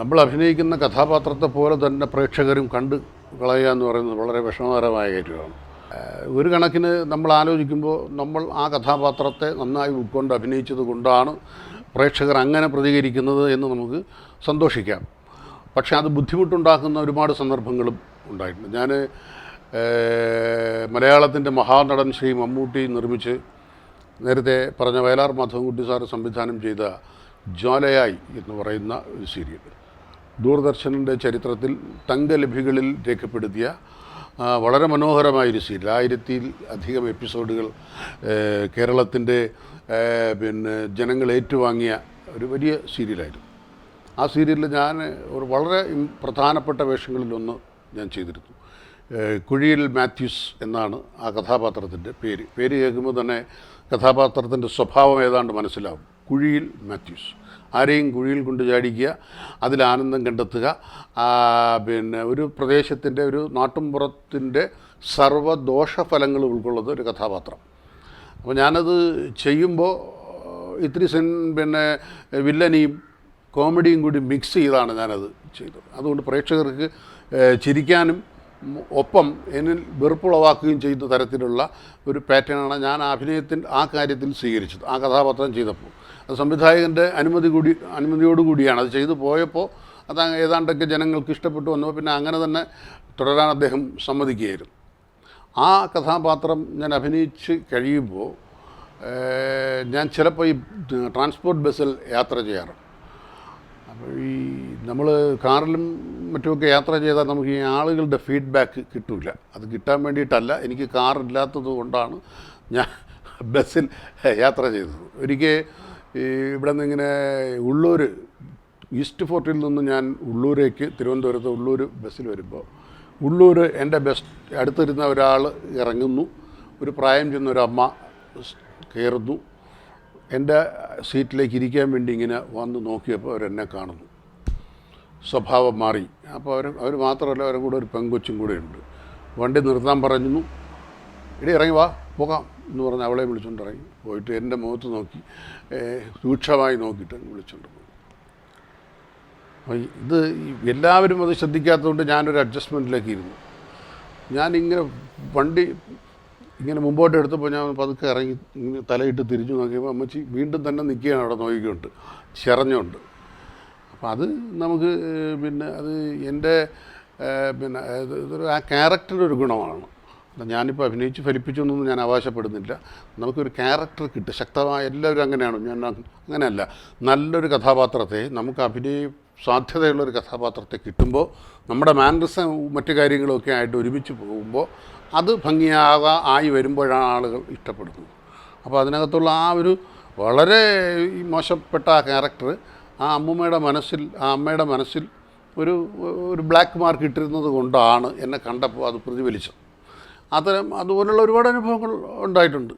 നമ്മൾ അഭിനയിക്കുന്ന കഥാപാത്രത്തെ പോലെ തന്നെ പ്രേക്ഷകരും കണ്ട് കളയുക എന്ന് പറയുന്നത് വളരെ വിഷമകരമായ കാര്യമാണ്. ഒരു കണക്കിന് നമ്മൾ ആലോചിക്കുമ്പോൾ നമ്മൾ ആ കഥാപാത്രത്തെ നന്നായി ഉൾക്കൊണ്ട് അഭിനയിച്ചത് കൊണ്ടാണ് പ്രേക്ഷകർ അങ്ങനെ പ്രതികരിക്കുന്നത് എന്ന് നമുക്ക് സന്തോഷിക്കാം. പക്ഷേ അത് ബുദ്ധിമുട്ടുണ്ടാക്കുന്ന ഒരുപാട് സന്ദർഭങ്ങളും ഉണ്ടായിട്ടുണ്ട്. ഞാൻ മലയാളത്തിന്റെ മഹാനടൻ ശ്രീ മമ്മൂട്ടി നിർമ്മിച്ച് നേരത്തെ പറഞ്ഞ വയലാർ മാധവൻകുട്ടി സാർ സംവിധാനം ചെയ്ത ജ്വാലയായി എന്ന് പറയുന്ന ഒരു സീരിയൽ. ദൂരദർശനിന്റെ ചരിത്രത്തിൽ തങ്കലിപികളിൽ രേഖപ്പെടുത്തിയ വളരെ മനോഹരമായൊരു സീരിയൽ. ആയിരത്തിൽ അധികം എപ്പിസോഡുകൾ കേരളത്തിന്റെ പിന്നെ ജനങ്ങൾ ഏറ്റുവാങ്ങിയ ഒരു വലിയ സീരിയലായിരുന്നു. ആ സീരിയലിൽ ഞാൻ ഒരു വളരെ പ്രധാനപ്പെട്ട വേഷങ്ങളിലൊന്ന് ഞാൻ ചെയ്തിരുന്നു. കുഴിയിൽ മാത്യൂസ് എന്നാണ് ആ കഥാപാത്രത്തിന്റെ പേര്. പേര് കേൾക്കുമ്പോൾ തന്നെ കഥാപാത്രത്തിന്റെ സ്വഭാവം ഏതാണ്ട് മനസ്സിലാവും. കുഴിയിൽ മാത്യൂസ്. ആരെയും കുഴിയിൽ കൊണ്ട് ചാടിക്കുക അതിൽ ആനന്ദം കണ്ടെത്തുക. പിന്നെ ഒരു പ്രദേശത്തിന്റെ ഒരു നാട്ടുംപുറത്തിന്റെ സർവദോഷഫലങ്ങൾ ഉൾക്കൊള്ളുന്ന ഒരു കഥാപാത്രം. അപ്പോൾ ഞാനത് ചെയ്യുമ്പോൾ ഇത്തിരി സെൻ പിന്നെ വില്ലനെയും കോമഡിയും കൂടി മിക്സ് ചെയ്താണ് ഞാനത് ചെയ്തത്. അതുകൊണ്ട് പ്രേക്ഷകർക്ക് ചിരിക്കാനും ഒപ്പം എന്നിൽ വെറുപ്പുളവാക്കുകയും ചെയ്യുന്ന തരത്തിലുള്ള ഒരു പാറ്റേണാണ് ഞാൻ അഭിനയത്തിൽ ആ കാര്യത്തിൽ സ്വീകരിച്ചത് ആ കഥാപാത്രം ചെയ്തപ്പോൾ. സംവിധായകന്റെ അനുമതി കൂടി അനുമതിയോടുകൂടിയാണ് അത് ചെയ്തു പോയപ്പോൾ അത് ഏതാണ്ടൊക്കെ ജനങ്ങൾക്ക് ഇഷ്ടപ്പെട്ടു. വന്നപ്പോൾ പിന്നെ അങ്ങനെ തന്നെ തുടരാൻ അദ്ദേഹം സമ്മതിക്കുകയായിരുന്നു. ആ കഥാപാത്രം ഞാൻ അഭിനയിച്ച് കഴിയുമ്പോൾ ഞാൻ ചിലപ്പോൾ ഈ ട്രാൻസ്പോർട്ട് ബസ്സിൽ യാത്ര ചെയ്യാറുണ്ട് അപ്പോൾ ഈ നമ്മൾ കാറിലും മറ്റുമൊക്കെ യാത്ര ചെയ്താൽ നമുക്ക് ഈ ആളുകളുടെ ഫീഡ്ബാക്ക് കിട്ടില്ല അത് കിട്ടാൻ വേണ്ടിയിട്ടല്ല. എനിക്ക് കാറില്ലാത്തത് കൊണ്ടാണ് ഞാൻ ബസ്സിൽ യാത്ര ചെയ്തത്. ഒരിക്കൽ ഈ ഇവിടെ നിന്ന് ഇങ്ങനെ ഉള്ളൂർ ഈസ്റ്റ് ഫോർട്ടിൽ നിന്ന് ഞാൻ ഉള്ളൂരേക്ക് തിരുവനന്തപുരത്ത് ഉള്ളൂർ ബസ്സിൽ വരുമ്പോൾ ഉള്ളൂർ എന്റെ ബസ് അടുത്തിരുന്ന ഒരാൾ ഇറങ്ങുന്നു. ഒരു പ്രായം ചെന്ന ഒരു അമ്മ കയറുന്നു. എന്റെ സീറ്റിലേക്ക് ഇരിക്കാൻ വേണ്ടി ഇങ്ങനെ വന്ന് നോക്കിയപ്പോൾ അവരെന്നെ കാണുന്നു. സ്വഭാവം മാറി. അപ്പോൾ അവർ അവർ മാത്രമല്ല അവരുടെ കൂടെ ഒരു പെങ്കൊച്ചും കൂടെ ഉണ്ട്. വണ്ടി നിർത്താൻ പറഞ്ഞു ഇടി ഇറങ്ങി വാ പോകാം. എന്ന് പറഞ്ഞ് അവളെ വിളിച്ചുകൊണ്ടിറങ്ങി പോയിട്ട് എന്റെ മുഖത്ത് നോക്കി. രൂക്ഷമായി നോക്കിയിട്ട് വിളിച്ചുകൊണ്ട് പോയി. ഇത് എല്ലാവരും അത് ശ്രദ്ധിക്കാത്തതുകൊണ്ട് ഞാനൊരു അഡ്ജസ്റ്റ്മെന്റിലേക്ക് ഇരുന്നു. ഞാനിങ്ങനെ വണ്ടി ഇങ്ങനെ മുമ്പോട്ട് എടുത്തപ്പോൾ ഞാൻ പതുക്കെ ഇറങ്ങി ഇങ്ങനെ തലയിട്ട് തിരിഞ്ഞു നോക്കിയപ്പോൾ അമ്മച്ചി വീണ്ടും തന്നെ നിൽക്കുകയാണ് അവിടെ നോക്കിക്കൊണ്ട്. ചിറഞ്ഞുകൊണ്ട്. അപ്പോൾ അത് നമുക്ക് പിന്നെ അത് എന്റെ പിന്നെ ആ ക്യാരക്ടറിന്റെ ഒരു ഗുണമാണ്. ഞാനിപ്പോൾ അഭിനയിച്ച് ഫലിപ്പിച്ചു എന്നൊന്നും ഞാൻ അവകാശപ്പെടുന്നില്ല. നമുക്കൊരു ക്യാരക്ടർ കിട്ടും. ശക്തമായ എല്ലാവരും അങ്ങനെയാണ്. ഞാൻ അങ്ങനെയല്ല. നല്ലൊരു കഥാപാത്രത്തെ നമുക്ക് അഭിനയ സാധ്യതയുള്ളൊരു കഥാപാത്രത്തെ കിട്ടുമ്പോൾ നമ്മുടെ മാനറിസം മറ്റു കാര്യങ്ങളൊക്കെ ആയിട്ട് ഒരുമിച്ച് പോകുമ്പോൾ അത് ഭംഗിയാകാ ആയി വരുമ്പോഴാണ് ആളുകൾ ഇഷ്ടപ്പെടുന്നത്. അപ്പോൾ അതിനകത്തുള്ള ആ ഒരു വളരെ മോശപ്പെട്ട ആ ക്യാരക്ടർ ആ അമ്മൂമ്മയുടെ മനസ്സിൽ ആ അമ്മയുടെ മനസ്സിൽ ഒരു ഒരു ബ്ലാക്ക് മാർക്ക് ഇട്ടിരുന്നത് കൊണ്ടാണ് എന്നെ കണ്ടപ്പോൾ അത് പ്രതിഫലിച്ചത്. അത്തരം അതുപോലുള്ള ഒരുപാട് അനുഭവങ്ങൾ ഉണ്ടായിട്ടുണ്ട്.